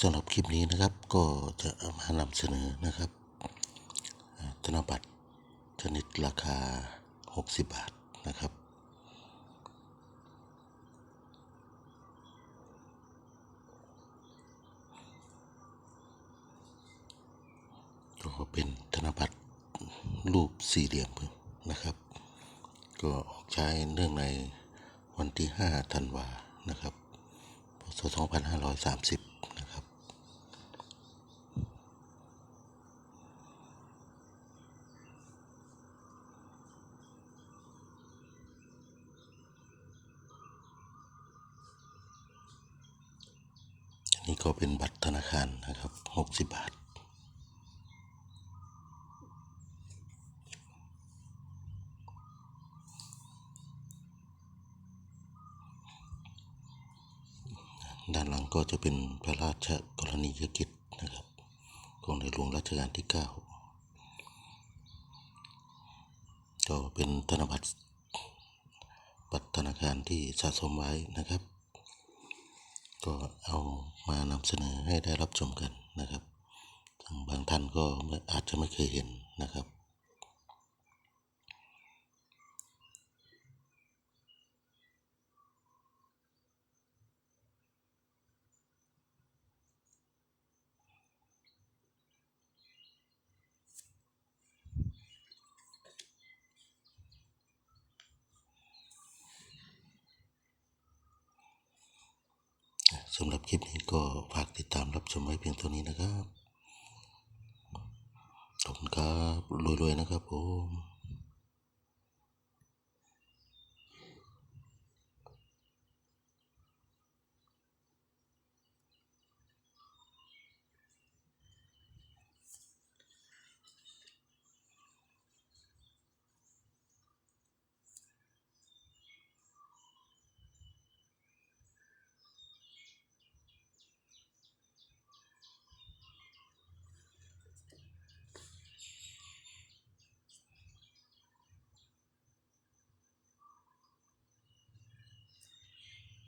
สำหรับคลิปนี้นะครับก็จะมานำเสนอนะครับธนบัตรชนิดราคา 60 บาทนะครับ ก็เป็นธนบัตรรูปสี่เหลี่ยมนะครับ ก็ออกใช้เนื่องในวันที่ 5 ธันวานะครับพศ2530 นะครับอันนี้ก็เป็นบัตรธนาคารนะครับ60บาท ด้านหลังก็จะเป็นพระราชกรณียกิจนะครับ ของในหลวงรัชกาลที่ 9 ก็เป็นธนบัตรบัตรธนาคารที่สะสมไว้นะครับ ก็เอามานำเสนอให้ได้รับชมกันนะครับ บางท่านก็อาจจะไม่เคยเห็นนะครับ สำหรับคลิปนี้ก็ฝากติดตามรับชมไว้เพียงเท่านี้นะครับ ขอบคุณครับรวยๆนะครับผม